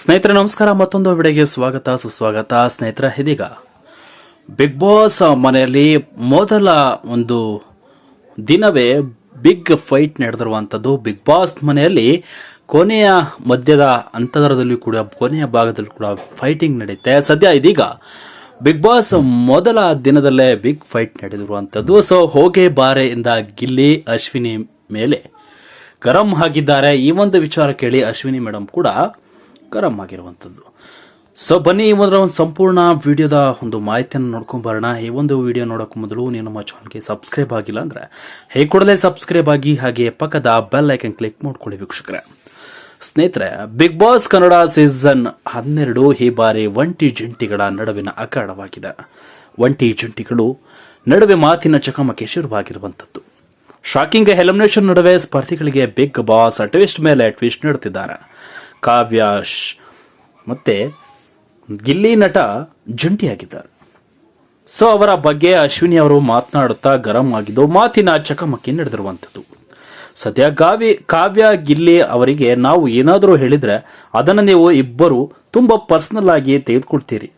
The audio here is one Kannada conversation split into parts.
ಸ್ನೇಹಿತರೆ, ನಮಸ್ಕಾರ. ಮತ್ತೊಂದು ವಿಡಿಯೋಗೆ ಸ್ವಾಗತ, ಸುಸ್ವಾಗತ. ಸ್ನೇಹಿತರ, ಇದೀಗ ಬಿಗ್ ಬಾಸ್ ಮನೆಯಲ್ಲಿ ಮೊದಲ ಒಂದು ದಿನವೇ ಬಿಗ್ ಫೈಟ್ ನಡೆದಿರುವಂಥದ್ದು ಬಿಗ್ ಬಾಸ್ ಮನೆಯಲ್ಲಿ ಕೊನೆಯ ಮಧ್ಯದ ಅಂತದರದಲ್ಲಿ ಕೂಡ, ಕೊನೆಯ ಭಾಗದಲ್ಲಿ ಕೂಡ ಫೈಟಿಂಗ್ ನಡೆಯುತ್ತೆ ಸದ್ಯ ಇದೀಗ ಬಿಗ್ ಬಾಸ್ ಮೊದಲ ದಿನದಲ್ಲೇ ಬಿಗ್ ಫೈಟ್ ನಡೆದಿರುವಂಥದ್ದು ಸೊ ಹೋಗೆ ಬಾರೆ ಇಂದ ಗಿಲ್ಲಿ, ಅಶ್ವಿನಿ ಮೇಲೆ ಗರಂ ಆಗಿದ್ದಾರೆ. ಈ ಒಂದು ವಿಚಾರ ಕೇಳಿ ಅಶ್ವಿನಿ ಮೇಡಮ್ ಕೂಡ ಗರಂ ಆಗಿರುವಂಥದ್ದು. ಸೊ ಬನ್ನಿ ಮೊದಲ ಒಂದು ಸಂಪೂರ್ಣ ವಿಡಿಯೋದ ಒಂದು ಮಾಹಿತಿಯನ್ನು ನೋಡ್ಕೊಂಡ್ ಬರೋಣ. ಈ ಒಂದು ವಿಡಿಯೋ ನೋಡೋಕೆ ಮೊದಲು ನೀವು ನಮ್ಮ ಚಾನಲ್ಗೆ ಸಬ್ಸ್ಕ್ರೈಬ್ ಆಗಿಲ್ಲ ಅಂದ್ರೆ, ಹೇ ಕೂಡಲೇ ಸಬ್ಸ್ಕ್ರೈಬ್ ಆಗಿ, ಹಾಗೆ ಪಕ್ಕದ ಬೆಲ್ ಐಕನ್ ಕ್ಲಿಕ್ ಮಾಡ್ಕೊಳ್ಳಿ ವೀಕ್ಷಕರೇ. ಸ್ನೇಹಿತರೆ ಬಿಗ್ ಬಾಸ್ ಕನ್ನಡ ಸೀಸನ್ ಹನ್ನೆರಡು ಈ ಬಾರಿ ಒಂಟಿ ಜಂಟಿಗಳ ನಡುವಿನ ಅಖಾಡವಾಗಿದೆ. ಒಂಟಿ ಜಂಟಿಗಳು ನಡುವೆ ಮಾತಿನ ಚಕಮಕಿ ಶುರುವಾಗಿರುವಂಥದ್ದು. ಶಾಕಿಂಗ್ ಎಲಿಮಿನೇಷನ್ ನಡುವೆ ಸ್ಪರ್ಧಿಗಳಿಗೆ ಬಿಗ್ ಬಾಸ್ ಟ್ವಿಸ್ಟ್ ಮೇಲೆ ಟ್ವಿಸ್ಟ್ ನೀಡುತ್ತಿದ್ದಾರೆ. ಕಾವ್ಯ ಶ್- ಮತ್ತೆ ಗಿಲ್ಲಿ ನಟ ಜಂಟಿಯಾಗಿದ್ದಾರೆ. ಸೊ, ಅವರ ಬಗ್ಗೆ ಅಶ್ವಿನಿ ಅವರು ಮಾತನಾಡುತ್ತಾ ಗರಂ ಆಗಿದ್ದು ಮಾತಿನ ಚಕಮಕಿ ನಡೆದಿರುವಂಥದ್ದು. ಸದ್ಯ ಕಾವ್ಯ ಕಾವ್ಯ, ಗಿಲ್ಲಿ ಅವರಿಗೆ ನಾವು ಏನಾದರೂ ಹೇಳಿದ್ರೆ ಅದನ್ನು ನೀವು ಇಬ್ಬರು ತುಂಬ ಪರ್ಸನಲ್ ಆಗಿ ತೆಗೆದುಕೊಳ್ತೀರಿ.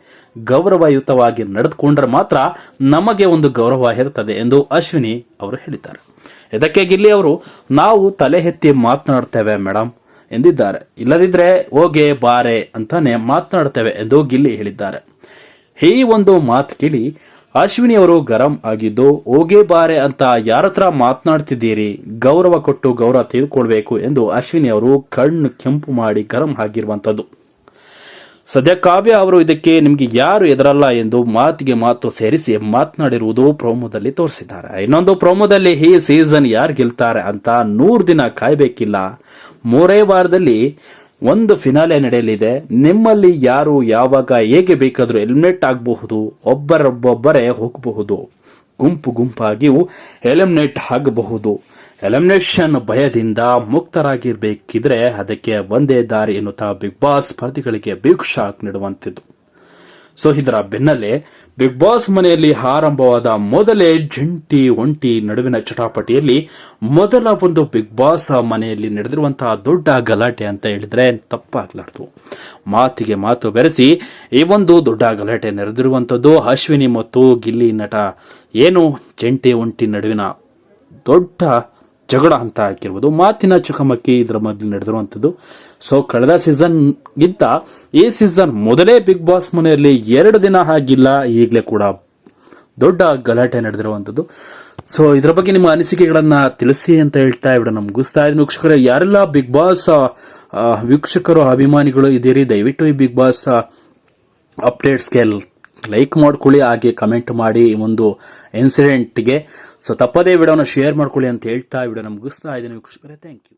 ಗೌರವಯುತವಾಗಿ ನಡೆದುಕೊಂಡ್ರೆ ಮಾತ್ರ ನಮಗೆ ಒಂದು ಗೌರವ ಇರುತ್ತದೆ ಎಂದು ಅಶ್ವಿನಿ ಅವರು ಹೇಳಿದ್ದಾರೆ. ಇದಕ್ಕೆ ಗಿಲ್ಲಿ ಅವರು ನಾವು ತಲೆ ಎತ್ತಿ ಮಾತನಾಡ್ತೇವೆ ಮೇಡಮ್ ಎಂದಿದ್ದಾರೆ. ಇಲ್ಲದಿದ್ರೆ ಹೋಗೆ ಬಾರೆ ಅಂತಾನೆ ಮಾತನಾಡ್ತೇವೆ ಎಂದು ಗಿಲ್ಲಿ ಹೇಳಿದ್ದಾರೆ. ಈ ಒಂದು ಮಾತು ಕೇಳಿ ಅಶ್ವಿನಿ ಅವರು ಗರಂ ಆಗಿದ್ದು, ಹೋಗೆ ಬಾರೆ ಅಂತ ಯಾರತ್ರ ಮಾತನಾಡ್ತಿದ್ದೀರಿ? ಗೌರವ ಕೊಟ್ಟು ಗೌರವ ತೆಗೆದುಕೊಳ್ಬೇಕು ಎಂದು ಅಶ್ವಿನಿ ಅವರು ಕಣ್ಣು ಕೆಂಪು ಮಾಡಿ ಗರಂ ಆಗಿರುವಂತದ್ದು ಸದ್ಯ ಕಾವ್ಯ ಅವರು ಇದಕ್ಕೆ ನಿಮಗೆ ಯಾರು ಎದುರಲ್ಲ ಎಂದು ಮಾತಿಗೆ ಮಾತು ಸೇರಿಸಿ ಮಾತನಾಡಿರುವುದು ಪ್ರೋಮೋದಲ್ಲಿ ತೋರಿಸಿದ್ದಾರೆ. ಇನ್ನೊಂದು ಪ್ರೋಮೋದಲ್ಲಿ ಈ ಸೀಸನ್ ಯಾರು ಗೆಲ್ತಾರೆ ಅಂತ ನೂರು ದಿನ ಕಾಯಬೇಕಿಲ್ಲ. ಮೂರೇ ವಾರದಲ್ಲಿ ಒಂದು ಫಿನಾಲೆ ನಡೆಯಲಿದೆ. ನಿಮ್ಮಲ್ಲಿ ಯಾರು ಯಾವಾಗ ಹೇಗೆ ಬೇಕಾದರೂ ಎಲಿಮಿನೇಟ್ ಆಗಬಹುದು, ಒಬ್ಬರೊಬ್ಬೊಬ್ಬರೇ ಹೋಗಬಹುದು. ಗುಂಪು ಗುಂಪಾಗಿಯೂ ಎಲಿಮಿನೇಟ್ ಆಗಬಹುದು. ಎಲಿಮಿನೇಷನ್ ಭಯದಿಂದ ಮುಕ್ತರಾಗಿರಬೇಕಿದ್ರೆ ಅದಕ್ಕೆ ಒಂದೇ ದಾರಿ ಎನ್ನುತ್ತಾ ಬಿಗ್ ಬಾಸ್ ಸ್ಪರ್ಧಿಗಳಿಗೆ ಬಿಗ್ ಶಾಕ್ ನೀಡುವಂತಿದ್ದು. ಸೊ ಇದರ ಬೆನ್ನಲ್ಲೇ ಬಿಗ್ ಬಾಸ್ ಮನೆಯಲ್ಲಿ ಆರಂಭವಾದ ಮೊದಲೇ ಜಂಟಿ ಒಂಟಿ ನಡುವಿನ ಚಟಾಪಟಿಯಲ್ಲಿ ಮೊದಲ ಒಂದು ಬಿಗ್ ಬಾಸ್ ಮನೆಯಲ್ಲಿ ನಡೆದಿರುವಂತಹ ದೊಡ್ಡ ಗಲಾಟೆ ಅಂತ ಹೇಳಿದ್ರೆ ತಪ್ಪಾಗ್ಲಾರ್ದು. ಮಾತಿಗೆ ಮಾತು ಬೆರೆಸಿ ಈ ಒಂದು ದೊಡ್ಡ ಗಲಾಟೆ ನಡೆದಿರುವಂತದ್ದು ಅಶ್ವಿನಿ ಮತ್ತು ಗಿಲ್ಲಿ ನಟ ಏನು ಜಂಟಿ ಒಂಟಿ ನಡುವಿನ ದೊಡ್ಡ ಜಗಳ ಅಂತ ಆಗಿರ್ಬೋದು ಮಾತಿನ ಚಕಮಕಿ ಇದರ ಮೊದಲು ನಡೆದಿರುವಂಥದ್ದು. ಸೊ ಕಳೆದ ಸೀಸನ್ಗಿಂತ ಈ ಸೀಸನ್ ಮೊದಲೇ ಬಿಗ್ ಬಾಸ್ ಮನೆಯಲ್ಲಿ ಎರಡು ದಿನ ಆಗಿಲ್ಲ, ಈಗಲೇ ಕೂಡ ದೊಡ್ಡ ಗಲಾಟೆ ನಡೆದಿರುವಂಥದ್ದು. ಸೊ ಇದರ ಬಗ್ಗೆ ನಿಮ್ಮ ಅನಿಸಿಕೆಗಳನ್ನು ತಿಳಿಸಿ ಅಂತ ಹೇಳ್ತಾ ಇವ್ರನ್ನ ಗುಸ್ತಾ ಇದ್ದೀನಿ. ವೀಕ್ಷಕರೇ, ಯಾರೆಲ್ಲ ಬಿಗ್ ಬಾಸ್ ವೀಕ್ಷಕರು, ಅಭಿಮಾನಿಗಳು ಇದೀರಿ ದಯವಿಟ್ಟು ಈ ಬಿಗ್ ಬಾಸ್ ಅಪ್ಡೇಟ್ಸ್ಗೆ ಲೈಕ್ ಮಾಡ್ಕೊಳ್ಳಿ, ಹಾಗೆ ಕಮೆಂಟ್ ಮಾಡಿ ಈ ಒಂದು ಇನ್ಸಿಡೆಂಟ್ಗೆ ಸೊ ತಪ್ಪದೇ ವಿಡಿಯೋನ ಶೇರ್ ಮಾಡ್ಕೊಳ್ಳಿ ಅಂತ ಹೇಳ್ತಾ ವಿಡಿಯೋನ ಮುಗಿಸ್ತಾ ಇದ್ದೀನಿ. ವೀಕ್ಷಕರೇ ಥ್ಯಾಂಕ್ ಯು